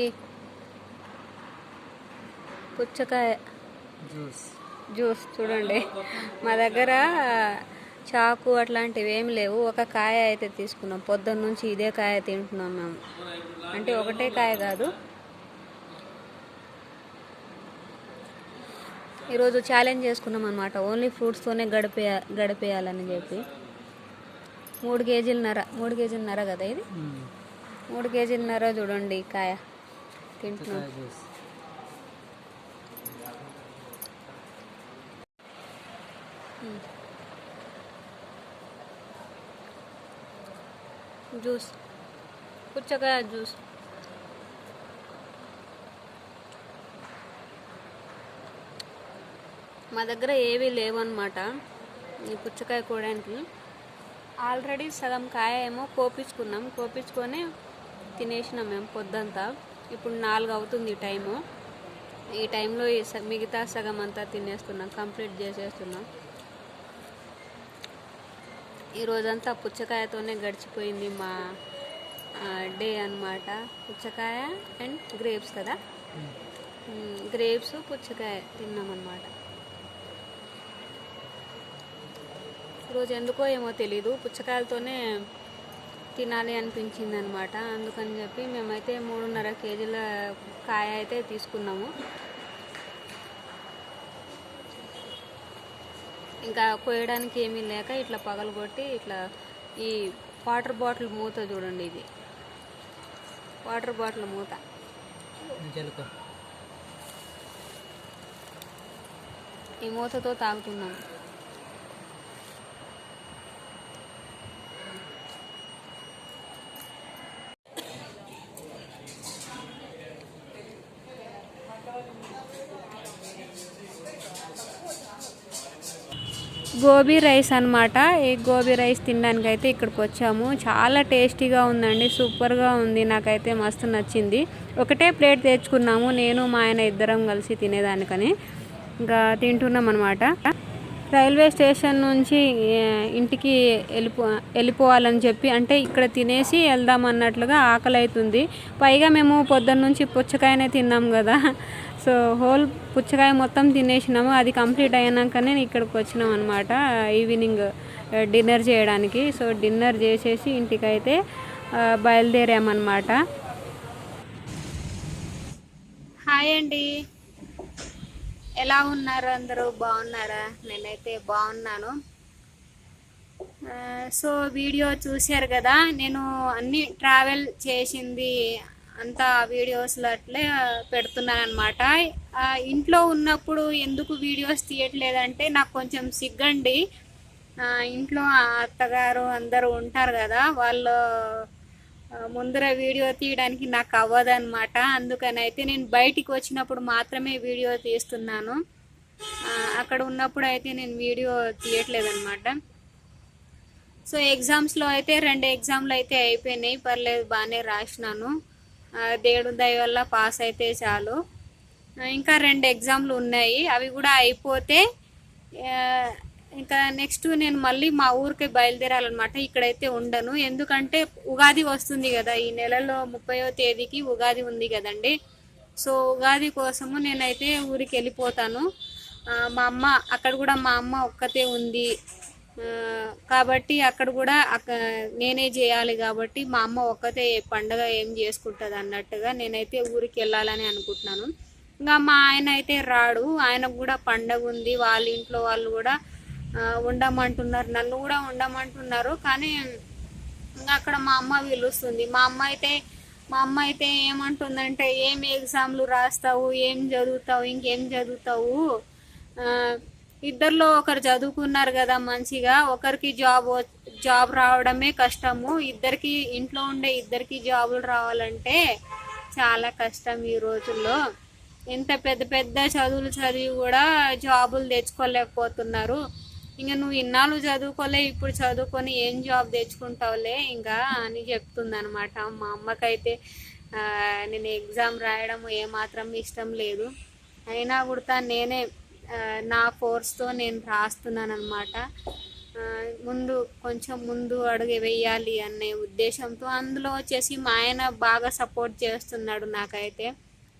ఈ పుచ్చకాయ juice. Juice చూడండి. మా దగ్గర చాకు అట్లాంటివి ఏమి లేవు. ఒక కాయ అయితే తీసుకున్నాం. పొద్దున్న నుంచి ఇదే కాయ తింటున్నాం మేము. అంటే ఒకటే కాయ కాదు. ఈరోజు ఛాలెంజ్ చేసుకున్నాం అనమాట ఓన్లీ ఫ్రూట్స్తోనే గడిపే గడిపేయాలని చెప్పి. మూడు కేజీలన్నర మూడు కేజీలన్నర కదా ఇది? మూడు కేజీలన్నర చూడండి కాయ. జ్యూస్ జ్యూస్ పుచ్చకాయ జ్యూస్ మా దగ్గర ఏవీ లేవన్నమాట. ఈ పుచ్చకాయ కూడానికి ఆల్రెడీ సగం కాయ ఏమో కోపించుకున్నాం. కోపించుకొని తినేసినాం మేము పొద్దంతా. ఇప్పుడు నాలుగు అవుతుంది టైము. ఈ టైంలో మిగతా సగం అంతా తినేస్తున్నాం కంప్లీట్ చేసేస్తున్నాం. ఈ రోజంతా పుచ్చకాయతోనే గడిచిపోయింది మా డే అన్నమాట. పుచ్చకాయ అండ్ గ్రేప్స్ కదా? గ్రేప్స్ పుచ్చకాయ తిన్నామన్నమాట. ఈరోజు ఎందుకో ఏమో తెలీదు. పుచ్చకాయలతోనే తినాలి అనిపించింది అనమాట అందుకని చెప్పి మేమైతే మూడున్నర కేజీల కాయ అయితే తీసుకున్నాము. ఇంకా కోయడానికి ఏమీ లేక ఇట్లా పగలగొట్టి ఇట్లా ఈ వాటర్ బాటిల్ మూత చూడండి ఇది. వాటర్ బాటిల్ మూత. ఈ మూతతో తాగుతున్నాం గోబీ రైస్ అన్నమాట. ఈ గోబీ రైస్ తినడానికి అయితే ఇక్కడికి వచ్చాము. చాలా టేస్టీగా ఉందండి. సూపర్గా ఉంది. నాకైతే మస్తు నచ్చింది. ఒకటే ప్లేట్ తెచ్చుకున్నాము. నేను మా ఆయన ఇద్దరం కలిసి తినేదానికని ఇంకా తింటున్నాం అనమాట రైల్వే స్టేషన్ నుంచి ఇంటికి వెళ్ళిపో వెళ్ళిపోవాలని చెప్పి అంటే ఇక్కడ తినేసి వెళ్దాం అన్నట్లుగా ఆకలి అవుతుంది పైగా మేము పొద్దున్న నుంచి పుచ్చకాయనే తిన్నాం కదా. సో హోల్ పుచ్చకాయ మొత్తం తినేసినాము. అది కంప్లీట్ అయినాకనే ఇక్కడికి వచ్చినాం అనమాట ఈవినింగ్ డిన్నర్ చేయడానికి. సో డిన్నర్ చేసేసి ఇంటికైతే ఆ, బయలుదేరామన్నమాట. హాయ్ అండి. ఎలా ఉన్నారు అందరూ? బాగున్నారా? నేనైతే బాగున్నాను. సో వీడియో చూశారు కదా నేను అన్ని ట్రావెల్ చేసింది అంతా వీడియోస్లు అట్లే పెడుతున్నాను అనమాట ఇంట్లో ఉన్నప్పుడు ఎందుకు వీడియోస్ తీయట్లేదంటే నాకు కొంచెం సిగ్గండి. ఇంట్లో అత్తగారు అందరూ ఉంటారు కదా వాళ్ళు ముందర వీడియో తీయడానికి నాకు అవ్వదనమాట అందుకని అయితే నేను బయటికి వచ్చినప్పుడు మాత్రమే వీడియో తీస్తున్నాను. అక్కడ ఉన్నప్పుడు అయితే నేను వీడియో తీయట్లేదనమాట సో ఎగ్జామ్స్లో అయితే రెండు ఎగ్జామ్లు అయితే అయిపోయినాయి. పర్లేదు బాగానే రాసినాను. దేవుడు దయ వల్ల పాస్ అయితే చాలు. ఇంకా రెండు ఎగ్జామ్లు ఉన్నాయి. అవి కూడా అయిపోతే ఇంకా నెక్స్ట్ నేను మళ్ళీ మా ఊరికి బయలుదేరాలన్నమాట. ఇక్కడైతే ఉండను. ఎందుకంటే ఉగాది వస్తుంది కదా. ఈ నెలలో ముప్పయో తేదీకి ఉగాది ఉంది కదండి. సో ఉగాది కోసము నేనైతే ఊరికి వెళ్ళిపోతాను. మా అమ్మ అక్కడ కూడా మా అమ్మ ఒక్కతే ఉంది. కాబట్టి అక్కడ కూడా అక్క నేనే చేయాలి కాబట్టి మా అమ్మ ఒక్కతే పండగ ఏం చేసుకుంటుంది అన్నట్టుగా నేనైతే ఊరికి వెళ్ళాలని అనుకుంటున్నాను. ఇంకా మా ఆయన అయితే రాడు ఆయనకు కూడా పండగ ఉంది వాళ్ళ ఇంట్లో వాళ్ళు కూడా ఉండమంటున్నారు నన్ను కూడా ఉండమంటున్నారు. కానీ ఇంకా అక్కడ మా అమ్మ పిలుస్తుంది. మా అమ్మ అయితే మా అమ్మ అయితే ఏమంటుందంటే ఏం ఎగ్జామ్లు రాస్తావు ఏం చదువుతావు ఇంకేం చదువుతావు? ఇద్దరిలో ఒకరు చదువుకున్నారు కదా మంచిగా ఒకరికి జాబ్ జాబ్ రావడమే కష్టము. ఇద్దరికి ఇంట్లో ఉండే ఇద్దరికి జాబులు రావాలంటే చాలా కష్టం ఈ రోజుల్లో. ఎంత పెద్ద పెద్ద చదువులు చదివి కూడా జాబులు తెచ్చుకోలేకపోతున్నారు. ఇంకా నువ్వు ఇన్నాళ్ళు చదువుకోలే ఇప్పుడు చదువుకొని ఏం జాబ్ తెచ్చుకుంటావులే? ఇంకా అని చెప్తుంది అనమాట మా అమ్మకైతే నేను ఎగ్జామ్ రాయడం ఏమాత్రం ఇష్టం లేదు. అయినా కూడా నేనే నా ఫోర్స్తో నేను రాస్తున్నాను అనమాట ముందు కొంచెం ముందు అడుగు వేయాలి అనే ఉద్దేశంతో అందులో వచ్చేసి మా ఆయన బాగా సపోర్ట్ చేస్తున్నాడు నాకైతే.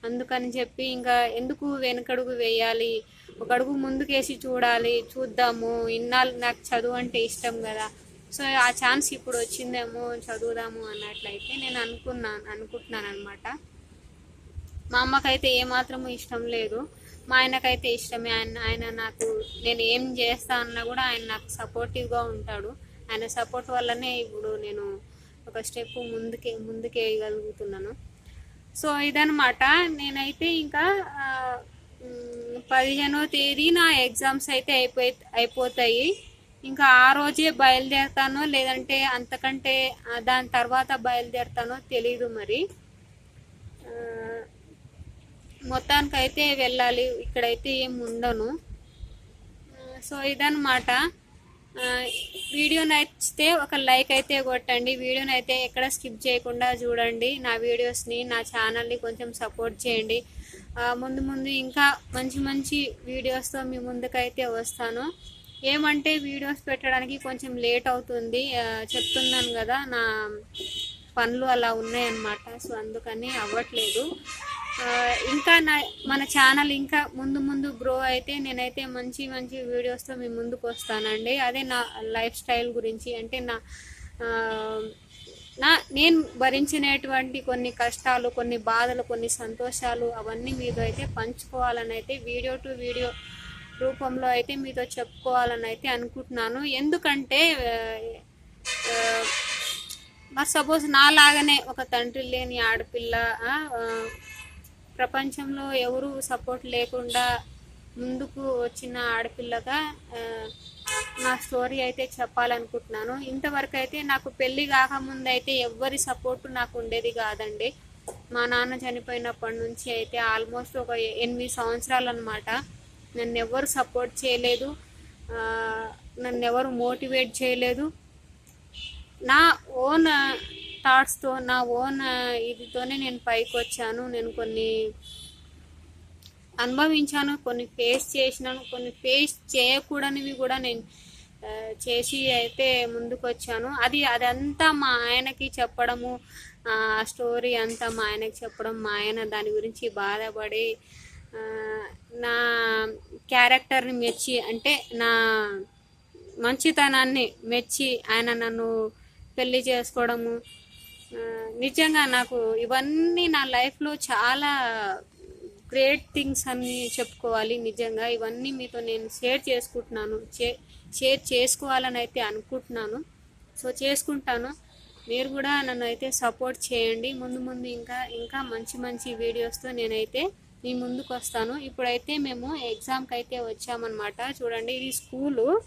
అందుకని చెప్పి ఇంకా ఎందుకు వెనకడుగు వేయాలి ఒక అడుగు ముందుకేసి చూడాలి చూద్దాము ఇన్నాళ్ళు నాకు చదువు అంటే ఇష్టం కదా. సో ఆ ఛాన్స్ ఇప్పుడు వచ్చిందేమో చదువుదాము అన్నట్లయితే నేను అనుకున్నాను అనుకుంటున్నాను అనమాట మా అమ్మకైతే ఏమాత్రము ఇష్టం లేదు. మా ఆయనకైతే ఇష్టమే. ఆయన ఆయన నాకు నేను ఏం చేస్తా అన్నా కూడా ఆయన నాకు సపోర్టివ్గా ఉంటాడు. ఆయన సపోర్ట్ వల్లనే ఇప్పుడు నేను ఒక స్టెప్ ముందుకే ముందుకేయగలుగుతున్నాను సో ఇదనమాట నేనైతే ఇంకా పదిహేనో తేదీ నా ఎగ్జామ్స్ అయితే అయిపోయి అయిపోతాయి. ఇంకా ఆ రోజే బయలుదేరుతానో లేదంటే అంతకంటే దాని తర్వాత బయలుదేరుతానో తెలీదు మరి. మొత్తానికైతే వెళ్ళాలి. ఇక్కడైతే ఏం ఉండను. సో ఇదన్నమాట. వీడియో నచ్చితే ఒక లైక్ అయితే కొట్టండి. వీడియోని అయితే ఎక్కడ స్కిప్ చేయకుండా చూడండి. నా వీడియోస్ని నా ఛానల్ని కొంచెం సపోర్ట్ చేయండి. ముందు ముందు ఇంకా మంచి మంచి వీడియోస్తో మీ ముందుకైతే వస్తాను. ఏమంటే వీడియోస్ పెట్టడానికి కొంచెం లేట్ అవుతుంది. చెప్తున్నాను కదా నా పనులు అలా ఉన్నాయన్నమాట. సో అందుకని అవ్వట్లేదు. ఇంకా నా మన ఛానల్ ఇంకా ముందు ముందు గ్రో అయితే నేనైతే మంచి మంచి వీడియోస్తో మీ ముందుకు వస్తానండి. అదే నా లైఫ్ స్టైల్ గురించి అంటే నా నా నేను భరించినటువంటి కొన్ని కష్టాలు కొన్ని బాధలు కొన్ని సంతోషాలు అవన్నీ మీతో అయితే పంచుకోవాలని అయితే వీడియో టు వీడియో రూపంలో అయితే మీతో చెప్పుకోవాలని అయితే అనుకుంటున్నాను. ఎందుకంటే మరి సపోజ్ నాలాగానే ఒక తండ్రి లేని ఆడపిల్ల ప్రపంచంలో ఎవరు సపోర్ట్ లేకుండా ముందుకు వచ్చిన ఆడపిల్లగా నా స్టోరీ అయితే చెప్పాలనుకుంటున్నాను. ఇంతవరకు అయితే నాకు పెళ్ళి కాకముందు అయితే ఎవ్వరి సపోర్ట్ నాకు ఉండేది కాదండి. మా నాన్న చనిపోయినప్పటి నుంచి అయితే ఆల్మోస్ట్ ఒక ఎనిమిది సంవత్సరాలు అనమాట నన్ను ఎవరు సపోర్ట్ చేయలేదు. నన్ను ఎవరు మోటివేట్ చేయలేదు. నా ఓన్ థాట్స్తో నా ఓన్ ఇదితోనే నేను పైకి వచ్చాను నేను కొన్ని అనుభవించాను కొన్ని ఫేస్ చేసినాను కొన్ని ఫేస్ చేయకూడనివి కూడా నేను చేసి అయితే ముందుకు వచ్చాను అది అదంతా మా ఆయనకి చెప్పడము ఆ స్టోరీ అంతా మా ఆయనకి చెప్పడం మా ఆయన దాని గురించి బాధపడి నా క్యారెక్టర్ని మెచ్చి అంటే నా మంచితనాన్ని మెచ్చి ఆయన నన్ను పెళ్ళి చేసుకోవడము నిజంగా నాకు ఇవన్నీ నా లైఫ్లో చాలా గ్రేట్ థింగ్స్ అని చెప్పుకోవాలి నిజంగా. ఇవన్నీ మీతో నేను షేర్ చేసుకుంటున్నాను. చే- షేర్ చేసుకోవాలని అయితే అనుకుంటున్నాను. సో చేసుకుంటాను. మీరు కూడా నన్ను అయితే సపోర్ట్ చేయండి. ముందు ముందు ఇంకా ఇంకా మంచి మంచి వీడియోస్తో నేనైతే మీ ముందుకు వస్తాను. ఇప్పుడైతే మేము ఎగ్జామ్కి అయితే వచ్చామన్నమాట. చూడండి ఇది స్కూలు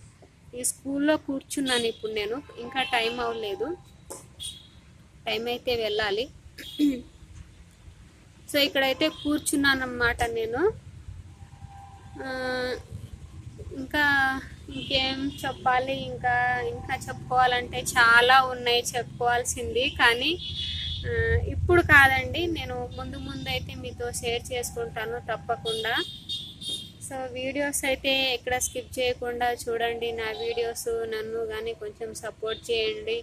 ఈ స్కూల్లో కూర్చున్నాను ఇప్పుడు నేను. ఇంకా టైం అవ్వలేదు. టైం అయితే వెళ్ళాలి. సో ఇక్కడైతే కూర్చున్నాను అన్నమాట నేను ఇంకా ఇంకేం చెప్పాలి? ఇంకా ఇంకా చెప్పుకోవాలంటే చాలా ఉన్నాయి చెప్పుకోవాల్సింది. కానీ ఇప్పుడు కాదండి. నేను ముందు ముందు అయితే మీతో షేర్ చేసుకుంటాను తప్పకుండా. సో వీడియోస్ అయితే ఎక్కడ స్కిప్ చేయకుండా చూడండి. నా వీడియోస్ నన్ను కానీ కొంచెం సపోర్ట్ చేయండి.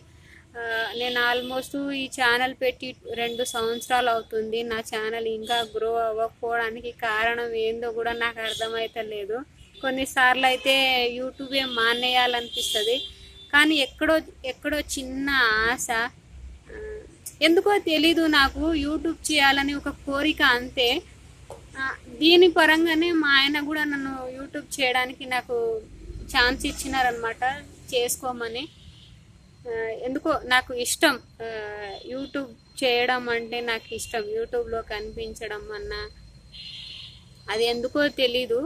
నేను ఆల్మోస్ట్ ఈ ఛానల్ పెట్టి రెండు సంవత్సరాలు అవుతుంది. నా ఛానల్ ఇంకా గ్రో అవ్వకపోవడానికి కారణం ఏందో కూడా నాకు అర్థమైతలేదు. కొన్నిసార్లు అయితే యూట్యూబే మానేయాలనిపిస్తుంది. కానీ ఎక్కడో ఎక్కడో చిన్న ఆశ ఎందుకో తెలీదు నాకు యూట్యూబ్ చేయాలని ఒక కోరిక అంతే. దీని పరంగానే మా ఆయన కూడా నన్ను యూట్యూబ్ చేయడానికి నాకు ఛాన్స్ ఇచ్చినారనమాట చేసుకోమని. ఎందుకో నాకు ఇష్టం. యూట్యూబ్ చేయడం అంటే నాకు ఇష్టం. యూట్యూబ్లో కనిపించడం అన్న అది ఎందుకో తెలీదు.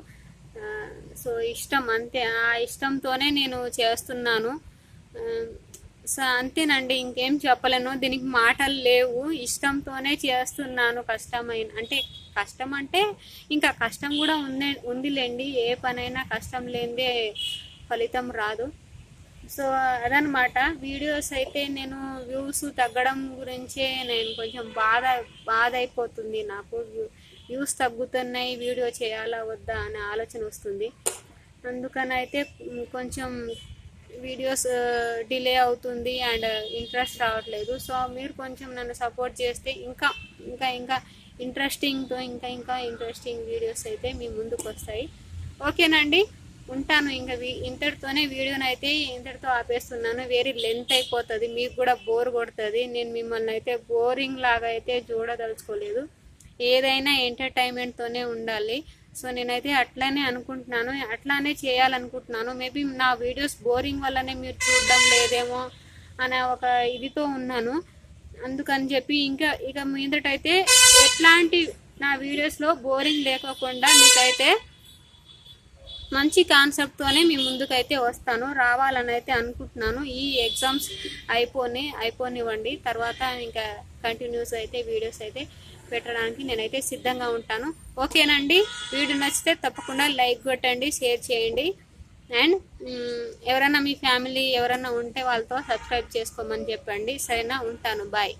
సో ఇష్టం అంతే. ఆ ఇష్టంతోనే నేను చేస్తున్నాను. సో అంతేనండి ఇంకేం చెప్పలేను. దీనికి మాటలు లేవు. ఇష్టంతోనే చేస్తున్నాను కష్టమైన అంటే కష్టం అంటే ఇంకా కష్టం కూడా ఉంది ఉందిలేండి. ఏ పనైనా కష్టం లేనిదే ఫలితం రాదు. సో అదనమాట వీడియోస్ అయితే నేను వ్యూస్ తగ్గడం గురించే నేను కొంచెం బాధ బాధ అయిపోతుంది నాకు వ్యూస్ తగ్గుతున్నాయి వీడియో చేయాలా వద్దా అనే ఆలోచన వస్తుంది. అందుకని అయితే కొంచెం వీడియోస్ డిలే అవుతుంది అండ్ ఇంట్రెస్ట్ రావట్లేదు. సో మీరు కొంచెం నన్ను సపోర్ట్ చేస్తే ఇంకా ఇంకా ఇంకా ఇంట్రెస్టింగ్తో ఇంకా ఇంకా ఇంట్రెస్టింగ్ వీడియోస్ అయితే మీ ముందుకు వస్తాయి ఓకేనండి ఉంటాను. ఇంకా వీ- ఇంతటితోనే వీడియోని అయితే ఇంతటితో ఆపేస్తున్నాను. వేరే లెంత్ అయిపోతుంది. మీకు కూడా బోర్ కొడుతుంది. నేను మిమ్మల్ని అయితే బోరింగ్ లాగా అయితే చూడదలుచుకోలేదు. ఏదైనా ఎంటర్టైన్మెంట్తోనే ఉండాలి. సో నేనైతే అట్లానే అనుకుంటున్నాను. అట్లానే చేయాలనుకుంటున్నాను. మేబీ నా వీడియోస్ బోరింగ్ వల్లనే మీరు చూడడం లేదేమో అనే ఒక ఇదితో ఉన్నాను. అందుకని చెప్పి ఇంకా ఇక మీదటైతే ఎట్లాంటి నా వీడియోస్లో బోరింగ్ లేకోకుండా మీకైతే మంచి కాన్సెప్ట్తోనే మీ ముందుకైతే వస్తాను. రావాలని అయితే అనుకుంటున్నాను. ఈ ఎగ్జామ్స్ అయిపోని అయిపోనివ్వండి. తర్వాత ఇంకా కంటిన్యూస్ అయితే వీడియోస్ అయితే పెట్టడానికి నేనైతే సిద్ధంగా ఉంటాను. ఓకేనండి? వీడియో నచ్చితే తప్పకుండా లైక్ కొట్టండి షేర్ చేయండి. అండ్ ఎవరైనా మీ ఫ్యామిలీ ఎవరైనా ఉంటే వాళ్ళతో సబ్స్క్రైబ్ చేసుకోమని చెప్పండి. సరేనా? ఉంటాను. బాయ్.